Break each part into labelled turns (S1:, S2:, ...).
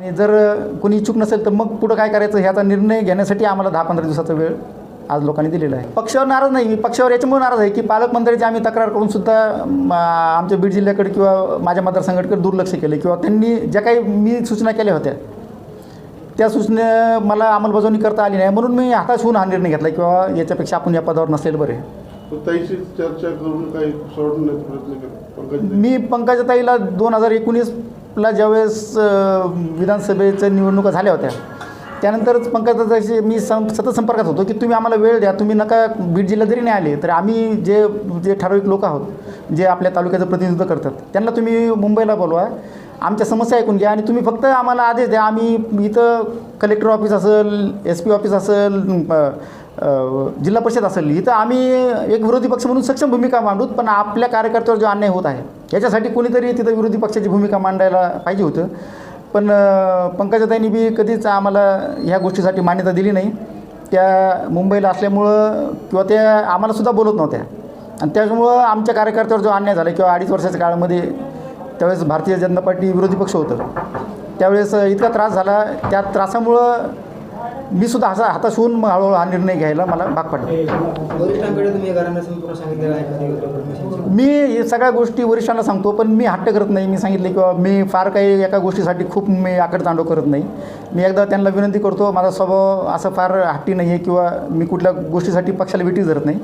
S1: आणि जर कोणी इच्छुक नसेल तर मग पुढं काय करायचं ह्याचा निर्णय घेण्यासाठी आम्हाला दहा पंधरा दिवसाचा वेळ आज लोकांनी दिलेला आहे. पक्षावर नाराज नाही मी पक्षावर याच्यामुळे नाराज आहे की पालकमंत्र्याची आम्ही तक्रार करून सुद्धा आमच्या बीड जिल्ह्याकडे किंवा माझ्या मतदारसंघाकडे दुर्लक्ष केले किंवा त्यांनी ज्या काही मी सूचना केल्या होत्या त्या सूचने मला अंमलबजावणी करता आली नाही. म्हणून मी हाताश होऊन हा निर्णय घेतला किंवा याच्यापेक्षा आपण या पदावर नसलेलं बरे
S2: चर्चा करून काही सोडवण्याचा प्रयत्न
S1: मी पंकजाताईला दोन हजार ला ज्यावेळेस विधानसभेच्या निवडणुका झाल्या होत्या त्यानंतरच पंकजाताईशी मी सं सतत संपर्कात होतो की तुम्ही आम्हाला वेळ द्या तुम्ही नका बीड जिल्हा जरी नाही आले तर आम्ही जे जे ठराविक लोक आहोत जे आपल्या तालुक्याचं प्रतिनिधित्व करतात त्यांना तुम्ही मुंबईला बोलवा आमच्या समस्या ऐकून घ्या आणि तुम्ही फक्त आम्हाला आदेश द्या. आम्ही इथं कलेक्टर ऑफिस असेल एस पी ऑफिस असेल जिल्हा परिषद असेल इथं आम्ही एक विरोधी पक्ष म्हणून सक्षम भूमिका मांडूत पण आपल्या कार्यकर्त्यावर जो अन्याय होत आहे याच्यासाठी कोणीतरी तिथं विरोधी पक्षाची भूमिका मांडायला पाहिजे होतं. पण पंकजाताईंनी बी कधीच आम्हाला ह्या गोष्टीसाठी मान्यता दिली नाही. त्या मुंबईला असल्यामुळं किंवा त्या आम्हालासुद्धा बोलत नव्हत्या. आणि त्याच्यामुळं आमच्या कार्यकर्त्यावर जो अन्याय झाला किंवा अडीच वर्षाच्या काळामध्ये त्यावेळेस भारतीय जनता पार्टी विरोधी पक्ष होतं. त्यावेळेस इतका त्रास झाला त्या त्रासामुळं मी सुद्धा असा हाताश होऊन मग हळूहळू हा निर्णय घ्यायला मला भाग पडला. मी हे सगळ्या गोष्टी वरिष्ठांना सांगतो पण मी हट्ट करत नाही. मी सांगितले किंवा मी फार काही एका गोष्टीसाठी खूप मी आकडतांडव करत नाही. मी एकदा त्यांना विनंती करतो माझा स्वभाव असं फार हट्टी नाही आहे किंवा मी कुठल्या गोष्टीसाठी पक्षाला विटी धरत नाही.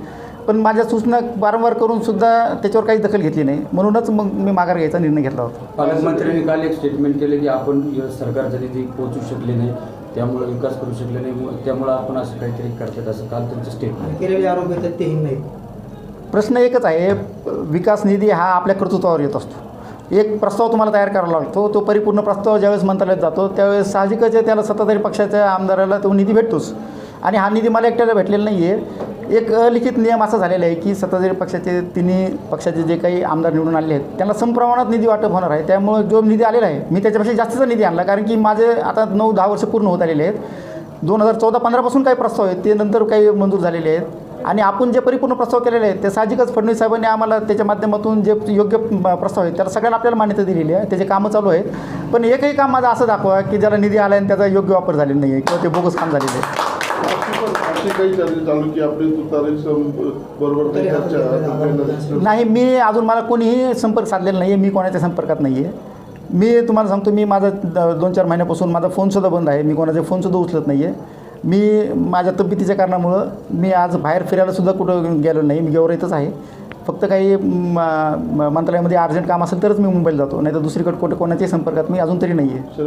S1: पण माझ्या सूचना वारंवार करून सुद्धा त्याच्यावर काही दखल घेतली नाही. म्हणूनच मग मी माघार घ्यायचा निर्णय घेतला होता.
S3: पालकमंत्र्यांनी काल एक स्टेटमेंट केलं की आपण या सरकारचा निधी पोहोचू शकले नाही. त्यामुळे विकास करू शकले नाही. त्यामुळे आपण असं काहीतरी करतात असं काल त्यांचं स्टेटमेंट
S4: केलेले आरोप आहेत तेही नाहीत
S1: प्रश्न एकच आहे विकास निधी हा आपल्या कर्तृत्वावर येत असतो. एक प्रस्ताव तुम्हाला तयार करावा लागतो तो परिपूर्ण प्रस्ताव ज्यावेळेस मंत्रालयात जातो त्यावेळेस साहजिकच आहे त्याला सत्ताधारी पक्षाच्या आमदाराला तो निधी भेटतोच. आणि हा निधी मला एकट्याला भेटलेला नाही आहे एक अलिखित नियम असा झालेला आहे की सत्ताधारी पक्षाचे तिन्ही पक्षाचे जे काही आमदार निवडून आले आहेत त्यांना समप्रमाणात निधी वाटप होणार आहे. त्यामुळे जो निधी आलेला आहे मी त्याच्यापेक्षा जास्तीचा निधी आणला. कारण की माझे आता नऊ दहा वर्ष पूर्ण होत आलेले आहेत. दोन हजार चौदा पंधरापासून काही प्रस्ताव आहेत ते नंतर काही मंजूर झालेले आहेत. आणि आपण जे परिपूर्ण प्रस्ताव केलेले आहेत ते साहजिकच फडणवीस साहेबांनी आम्हाला त्याच्या माध्यमातून जे योग्य प्रस्ताव आहेत त्याला सगळ्यांना आपल्याला मान्यता दिलेली आहे. त्याचे कामं चालू आहेत. पण एकही काम माझं असं दाखवा की ज्याला निधी आला आणि त्याचा योग्य वापर झालेला नाही आहे किंवा ते बोगस काम झालेलं आहे.
S2: अशी पण अशी काही चर्चा चालू की आपली तुतारी सम- बरोबर काही चर्चा
S1: नाही मी अजून मला कोणीही संपर्क साधलेला नाही आहे मी कोणाच्या संपर्कात नाही आहे मी तुम्हाला सांगतो मी माझा द- दोन चार महिन्यापासून माझा फोनसुद्धा बंद आहे मी कोणाचे फोनसुद्धा उचलत नाही आहे मी माझ्या तब्येतीच्या कारणामुळं मी आज बाहेर फिरायलासुद्धा कुठं गेलो नाही मी गेवराईतच आहे. फक्त काही मंत्रालयामध्ये अर्जंट काम असेल तरच मी मुंबईला जातो नाही तर दुसरीकडे कुठं कोणाच्याही संपर्कात मी अजून तरी नाही आहे